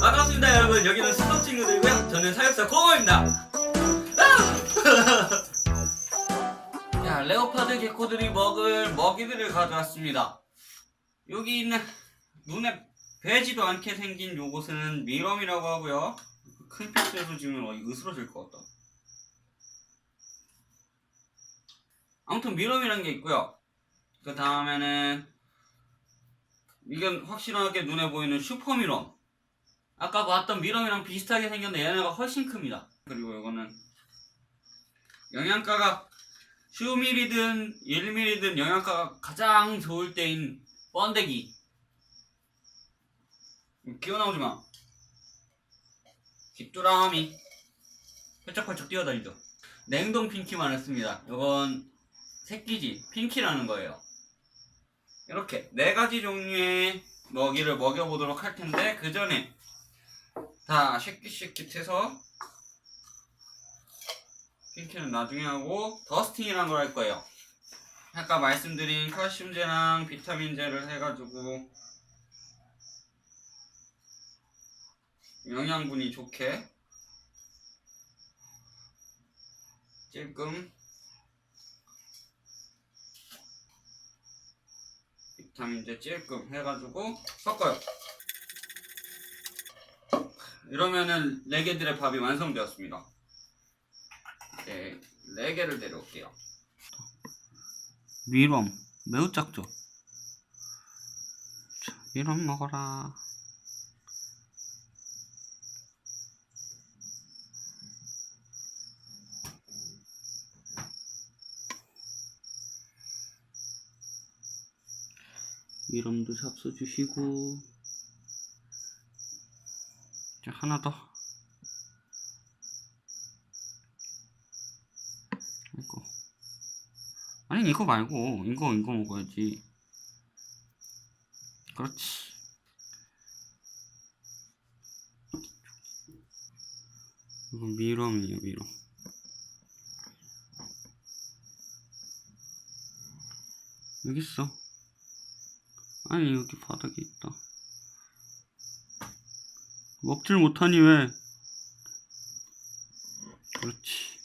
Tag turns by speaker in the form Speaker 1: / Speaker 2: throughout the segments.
Speaker 1: 반갑습니다 여러분. 여기는 수석 친구들이고요. 저는 사육사 고모입니다. 아! 자 레오파드 개코들이 먹을 먹이들을 가져왔습니다. 여기 있는 눈에 배지도 않게 생긴 요것은 미럼이라고 하고요. 큰 피스에서 지금 어디 으스러질 것 같다. 아무튼 미럼이라는 게 있고요. 그 다음에는 이건 확실하게 눈에 보이는 슈퍼미럼 아까 봤던 미럼이랑 비슷하게 생겼는데 얘네가 훨씬 큽니다. 그리고 이거는 영양가가 10mm든 1mm든 영양가가 가장 좋을 때인 번데기. 기어나오지 마. 귀뚜라미. 펄쩍펄쩍 뛰어다니죠. 냉동 핑키만 했습니다. 이건 새끼지. 핑키라는 거예요. 이렇게 네 가지 종류의 먹이를 먹여보도록 할 텐데 그 전에 다 쉐킷쉐킷 해서 핑키는 나중에 하고 더스팅이라는 걸 할 거예요. 아까 말씀드린 칼슘제랑 비타민제를 해가지고 영양분이 좋게 찔끔 비타민제 찔끔 해가지고 섞어요. 이러면은 레게들의 밥이 완성되었습니다. 이제 레게를 데려올게요. 미럼 매우 작죠? 자, 미럼 먹어라. 미럼도 잡숴주시고 자, 하나 더. 이거. 아니, 이거 말고, 이거, 이거 먹어야지. 그렇지. 이거 미럼이에요, 미럼. 여기 있어. 아니, 여기 바닥에 있다. 먹질 못하니 왜? 그렇지.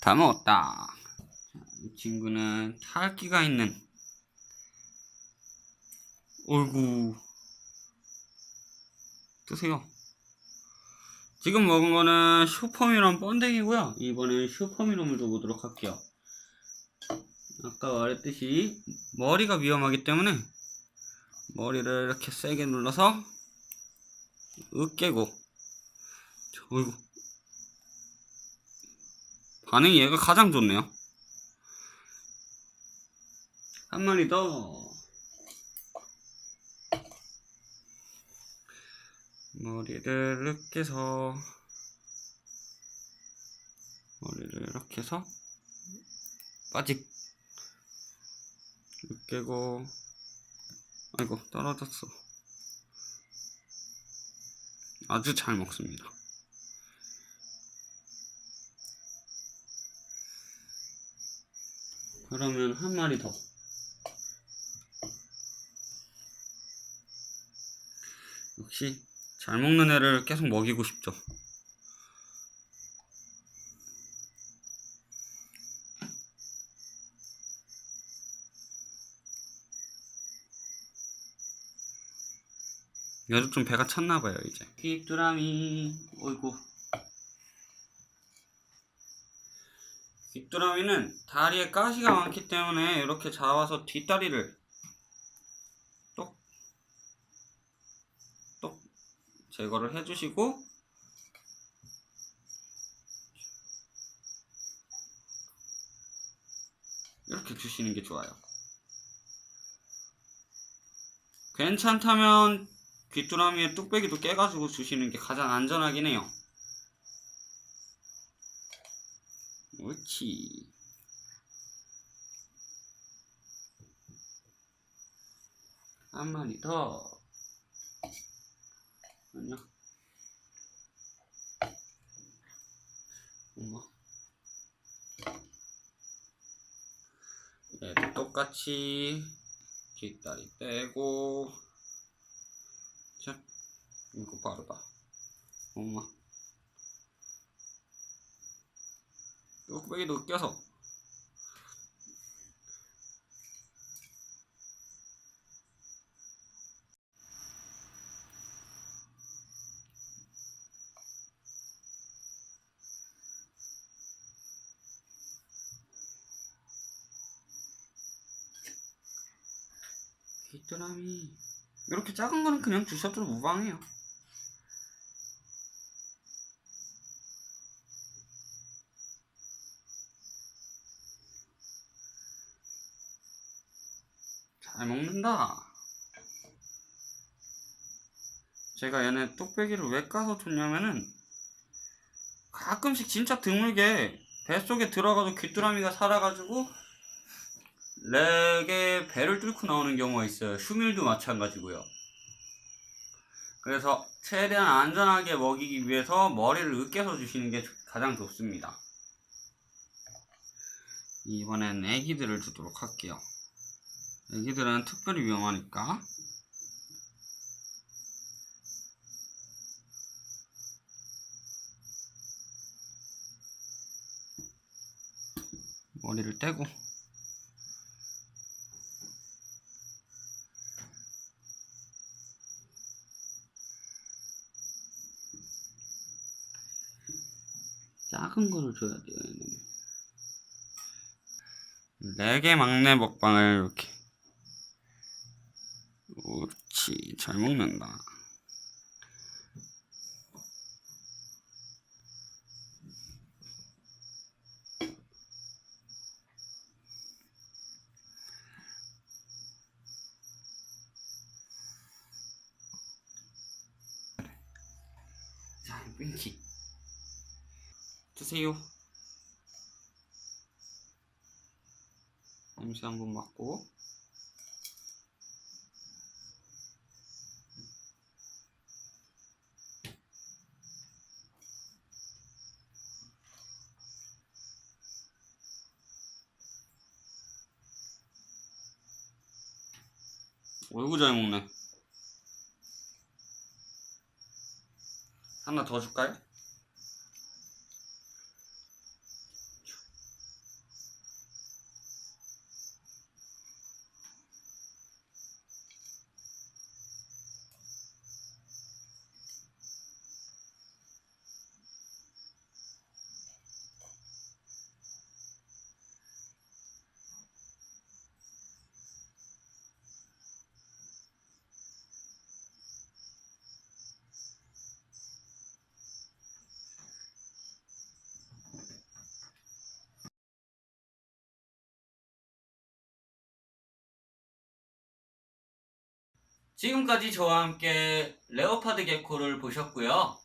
Speaker 1: 다 먹었다. 자, 이 친구는 탈기가 있는. 어이구. 드세요. 지금 먹은 거는 슈퍼미럼 번데기고요. 이번엔 슈퍼미럼을 줘보도록 할게요. 아까 말했듯이 머리가 위험하기 때문에 머리를 이렇게 세게 눌러서 으깨고 어이구 반응이 얘가 가장 좋네요 한 마리 더 머리를 으깨서 머리를 이렇게 해서 빠직. 으깨고 아이고 떨어졌어. 아주 잘 먹습니다. 그러면 한 마리 더. 역시 잘 먹는 애를 계속 먹이고 싶죠. 얘도 좀 배가 찼나봐요 이제. 귀뚜라미. 어이구. 귀뚜라미는 다리에 가시가 많기 때문에 이렇게 잡아서 뒷다리를 똑, 똑 제거를 해주시고 이렇게 주시는 게 좋아요 괜찮다면 귀뚜라미의 뚝배기도 깨가지고 주시는 게 가장 안전하긴 해요. 옳지. 한 마리 더. 아니야. 엄마. 똑같이 뒷다리 떼고. 자 이거 빠르다. 엄마. 뚝배기도 껴서 귀뚜라미 이렇게 작은 거는 그냥 주셔도 무방해요. 잘 먹는다. 제가 얘네 뚝배기를 왜 까서 줬냐면은 가끔씩 진짜 드물게 뱃속에 들어가도 귀뚜라미가 살아가지고 렉에 배를 뚫고 나오는 경우가 있어요. 휴밀도 마찬가지고요. 그래서 최대한 안전하게 먹이기 위해서 머리를 으깨서 주시는 게 가장 좋습니다. 이번엔 애기들을 주도록 할게요. 애기들은 특별히 위험하니까. 머리를 떼고 작은 거를 줘야 돼요, 얘는. 네개 막내 먹방을 이렇게. 옳지, 잘 먹는다. 자, 윙키. 드세요. 냄새 한번 맡고. 어이구 잘 먹네. 하나 더 줄까요? 지금까지 저와 함께 레오파드 개코를 보셨고요.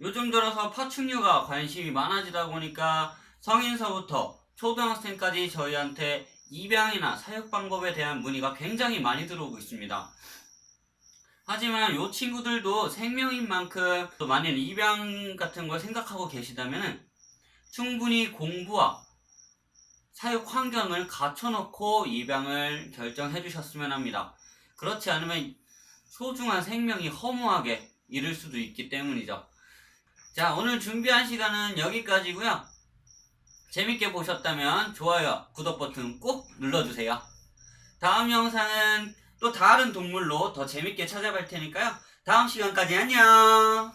Speaker 1: 요즘 들어서 파충류가 관심이 많아지다 보니까 성인서부터 초등학생까지 저희한테 입양이나 사육 방법에 대한 문의가 굉장히 많이 들어오고 있습니다. 하지만 요 친구들도 생명인 만큼 또 만일 입양 같은 걸 생각하고 계시다면 충분히 공부와 사육 환경을 갖춰놓고 입양을 결정해 주셨으면 합니다. 그렇지 않으면 소중한 생명이 허무하게 잃을 수도 있기 때문이죠. 자, 오늘 준비한 시간은 여기까지고요. 재밌게 보셨다면 좋아요, 구독 버튼 꼭 눌러주세요. 다음 영상은 또 다른 동물로 더 재밌게 찾아갈 테니까요. 다음 시간까지 안녕!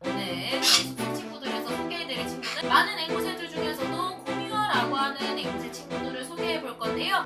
Speaker 2: 오늘 숙소 친구들에서 소개해드릴 친구들 많은 앵무새들 중에서도 코미화라고 하는 앵무새 친구들을 소개해 볼 건데요.